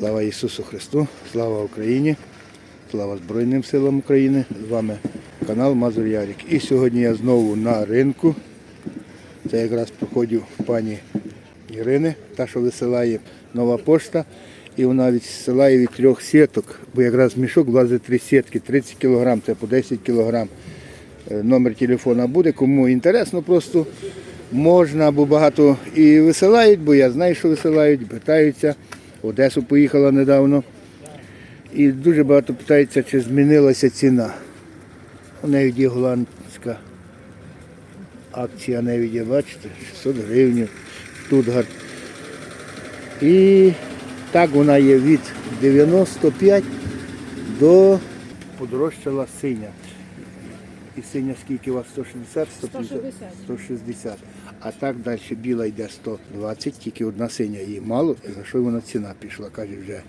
Слава Ісусу Христу, слава Україні, слава Збройним силам України. З вами канал Мазур Ярік. І сьогодні я знову на ринку. Це якраз проходив пані Ірини, та, що висилає нова пошта. І вона відсилає від трьох сіток, бо якраз в мішок влазить три сітки, 30 кг, це по 10 кг. Е, Номер телефона буде. Кому інтересно, просто можна, бо багато і висилають, бо я знаю, що висилають, питаються. В Одесу поїхала недавно. І дуже багато питаються, чи змінилася ціна. У неї є голландська акція, навіть є, бачите, 600 гривень, Штутгарт. І так вона є від 95 до подорожчала синя. І синя скільки у вас 160? 150? 160. А так далі біла йде 120, тільки одна синя її мало, за що вона ціна пішла, каже вже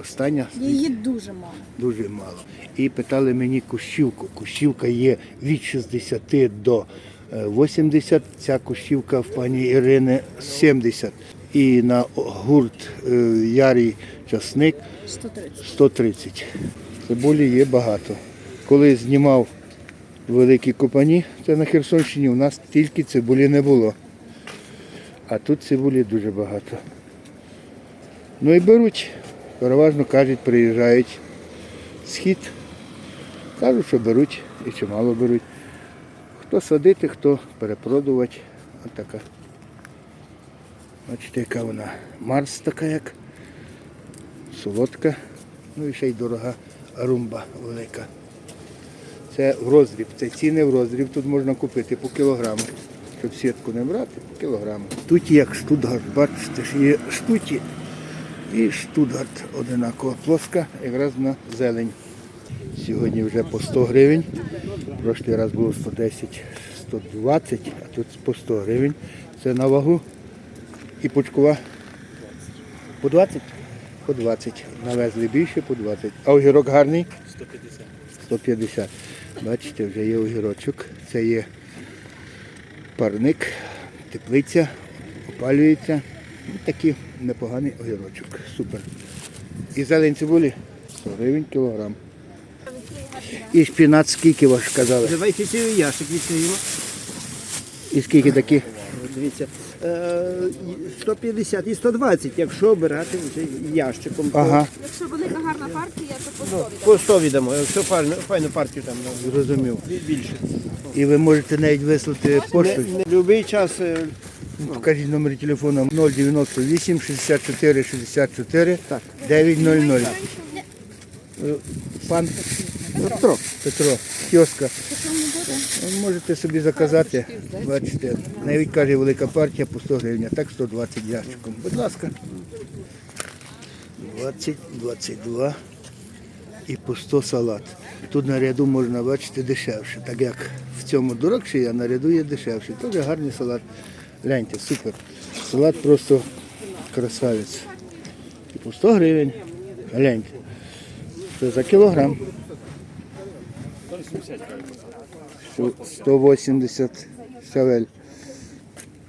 остання Її дуже мало. дуже мало. І питали мені кущівку. Кущівка є від 60 до е, 80, ця кущівка в пані Ірини 70. І на гурт е, ярий часник 130. 130. Цибулі є багато. Коли знімав великі копані, це на Херсонщині, у нас тільки цибулі не було. А тут цибулі дуже багато. Ну і беруть, переважно кажуть, приїжджають схід. Кажуть, що беруть і чимало беруть. Хто садити, хто перепродувати. Ось така. Бачите, яка вона. Марс така як солодка, ну і ще й дорога румба велика. Це в роздріб, це ціни в роздріб, тут можна купити по кілограму. Щоб сітку не брати, по кілограму. Тут як штутгарт, бачите, ж є штуті і штутгарт одинакова плоска, якраз на зелень. Сьогодні вже по 100 гривень. Прошлий раз було 110, 120, а тут по 100 гривень. Це на вагу. І пучкова по 20? По 20. Навезли більше по 20. А огірок гарний? 150. 150. Бачите, вже є огірочок. Це є парник, теплиця, опалюється. І такий непоганий огірочок. Супер. І зелень цибулі 100 гривень кілограм. І шпінат скільки ваш казали? Давайте цей ящик відкриємо. І скільки такі? Дивіться, е, 150 і 120, якщо обирати вже ящиком. то Ага, Якщо велика гарна партія, то по 100 віддам. По 100 віддамо, якщо файну, файну партію там ну, зрозумів. більше. І ви можете навіть вислати пошту. Не, не любий час е, Покажіть номер телефону 098 64 64 Так. 900. Е, Пан Петро. Петро, кіоска. Можете собі заказати. Бачите, навіть каже велика партія по 100 гривень, так 120 ящиком. Будь ласка. 20, 22 і по 100 салат. Тут на ряду можна бачити дешевше. Так як в цьому дорогше, а на ряду є дешевше. Дуже гарний салат. Гляньте, супер. Салат просто красавець. І по 100 гривень. Гляньте. Це за кілограм. Сто- 180 савель.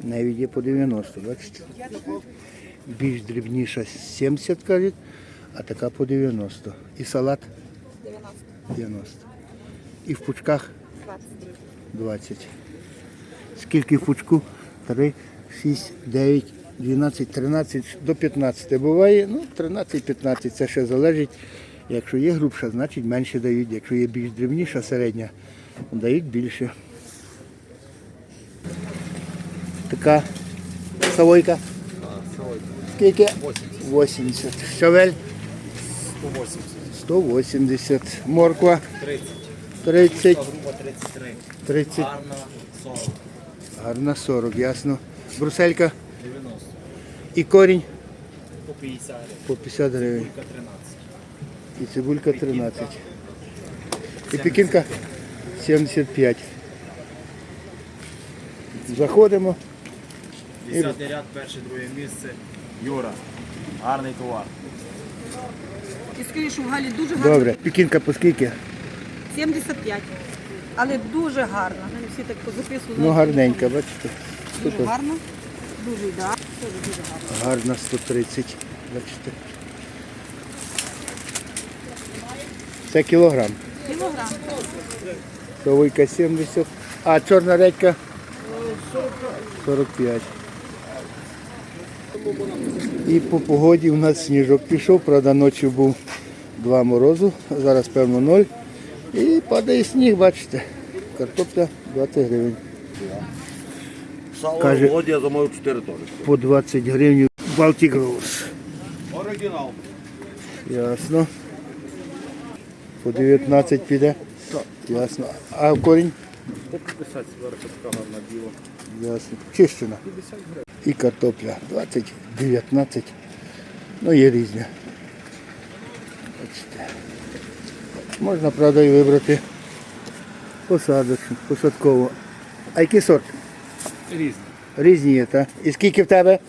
Навіть є по 90, бачите? Більш дрібніша 70, кажуть, а така по 90. І салат 90. І в пучках 20. Скільки в пучку? 3, 6, 9, 12, 13 до 15 буває. Ну, 13-15 це ще залежить. Якщо є грубша, значить менше дають. Якщо є більш дрібніша, середня, дають більше. Така савойка. Скільки? 80. Щавель? 180. 180. Морква? 30. 30. 30. Гарна 40, Гарна 40, ясно. Бруселька 90, і корінь по 50 гривень, по 50 гривень. 13. І цибулька 13. І пекінка 75. Заходимо. 10 ряд, перше, друге місце. Юра, гарний товар. І скажи, що в Галі дуже гарно. Добре. Пекінка по скільки? 75. Але дуже гарна. Навіть Всі так позаписували. Ну гарненька, бачите. Дуже гарна. Дуже ідеально. Дуже дуже гарна. Гарна 130. Бачите. Це кілограм. Кілограм. Совойка 70. А чорна редька? 45. І по погоді у нас сніжок пішов, правда, ночі був 2 морозу, зараз певно 0. І падає сніг, бачите. Картопля 20 гривень. Сало Каже- Володя я замовив 4 тони. По 20 гривень Baltic Rose. Оригінал. Ясно. По 19 піде. Ясно. А корінь? По 50 зараз така гарна біла. Ясно. Чищена. І картопля 20, 19. Ну, є різні. Бачите. Можна, правда, і вибрати посадочну, посадкову. А який сорт? Різні. Різні є, так? І скільки в тебе?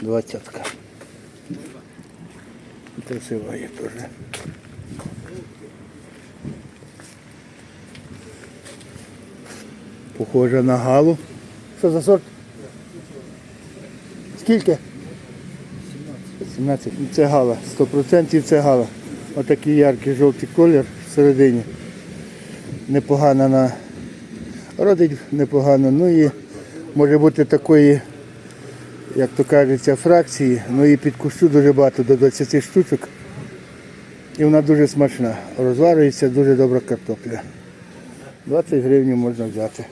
Двадцятка. Красива є теж. Похожа на галу. Що за сорт? Скільки? 17. Ну, Це гала. 100% це гала. Отакий яркий жовтий колір всередині. Непогана на родить непогано. Ну і може бути такої, як то кажеться, фракції, ну і під кущу дуже багато, до 20 штучок. І вона дуже смачна. Розварюється дуже добра картопля. 20 гривень можна взяти.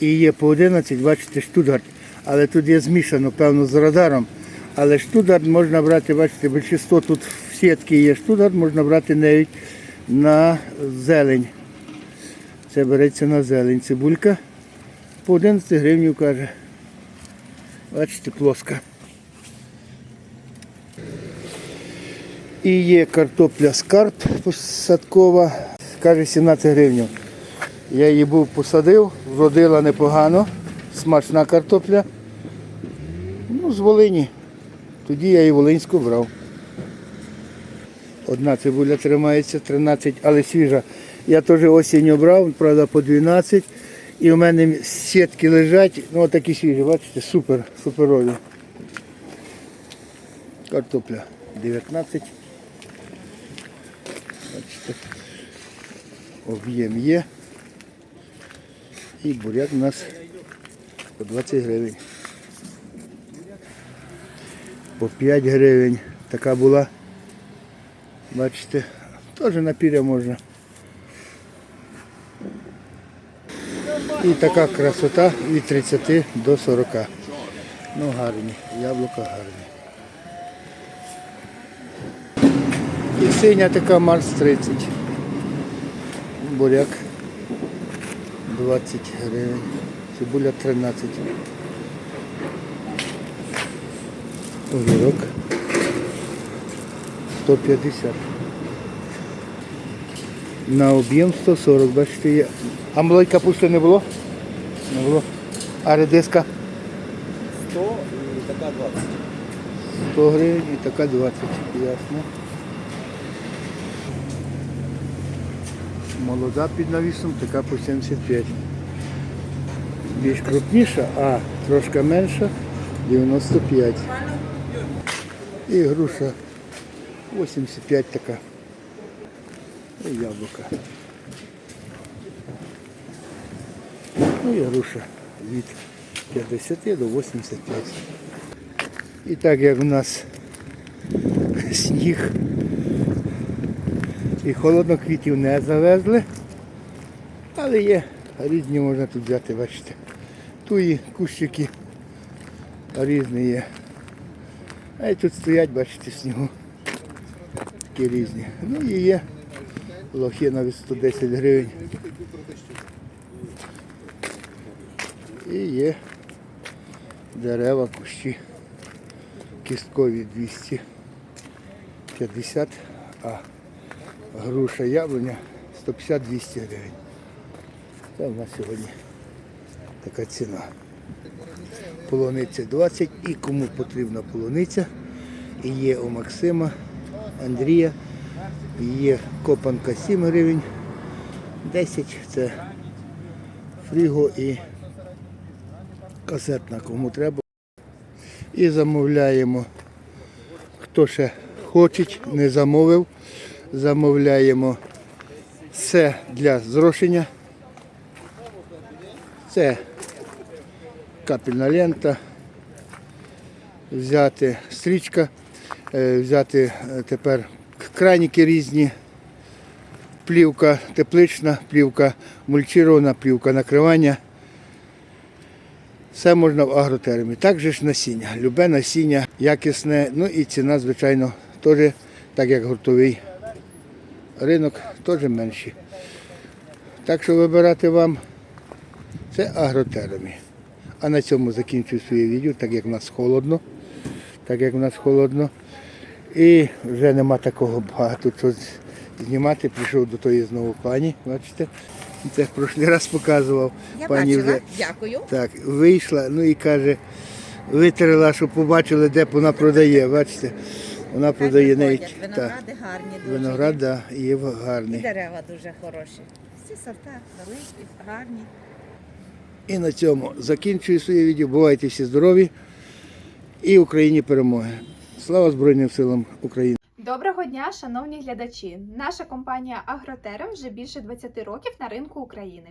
І є по 11, бачите, штутгарт. Але тут є змішано, певно, з радаром. Але штутгарт можна брати, бачите, більшість тут в сітки є штутгарт, можна брати навіть на зелень. Це береться на зелень. Цибулька по 11 гривень каже. Бачите, плоска. І є картопля скарб посадкова, каже 17 гривень. Я її був посадив, вродила непогано, смачна картопля. Ну, з Волині. Тоді я її волинську брав. Одна цибуля тримається, 13, але свіжа. Я теж осінню брав, правда, по 12. І у мене сітки лежать, ну такі свіжі, бачите, супер, суперові. Картопля 19. Бачите. Об'єм є. І буряк у нас по 20 гривень. По 5 гривень. Така була. Бачите, теж на піря можна. І така красота від 30 до 40. Ну гарні, яблука гарні. І синя така Марс 30. Буряк 20 гривень. Цибуля 13. Огірок 150. На об'єм 140, бачите, є. А малої капусти не було? Не було. А редиска 100 і така 20. 100 гривень і така 20. Ясно. Молода під навісом, така по 75. Більш крупніша, а трошки менша 95. І груша 85 така. І яблука. Ну і груша від 50 до 85. І так як у нас сніг і холодно квітів не завезли, але є різні можна тут взяти, бачите. Туї, кущики різні є. А й тут стоять, бачите, снігу. Такі різні. Ну і є лохи навіть 110 гривень. І є дерева, кущі кісткові 250, а груша яблуня 150-200 гривень. Це в нас сьогодні така ціна. Полуниця 20 і кому потрібна полуниця. І є у Максима, Андрія, є копанка 7 гривень, 10 це фріго і касетна, кому треба. І замовляємо, хто ще хочуть, не замовив. Замовляємо це для зрошення. Це капельна лента. Взяти стрічка, е, взяти е, тепер краніки різні. Плівка теплична, плівка мульчирована, плівка накривання. Все можна в агротермі. Також ж насіння. Любе насіння, якісне, ну і ціна, звичайно, теж, так як гуртовий ринок, теж менші. Так що вибирати вам це агротермі. А на цьому закінчую своє відео, так як в нас холодно. Так як в нас холодно. І вже нема такого багато чого знімати. Прийшов до тої знову пані, бачите. Це в прошлий раз показував. Я пані бачила, вже дякую. так, вийшла, ну і каже, витерла, щоб побачили, де вона продає. Бачите, вона продає навіть так, Виногради гарні дуже. виноград, да, є І гарний. дерева дуже хороші. Всі сорта великі, гарні. І на цьому закінчую своє відео. Бувайте всі здорові і Україні перемоги. Слава Збройним силам України! Доброго дня, шановні глядачі! Наша компанія Агротерем вже більше 20 років на ринку України.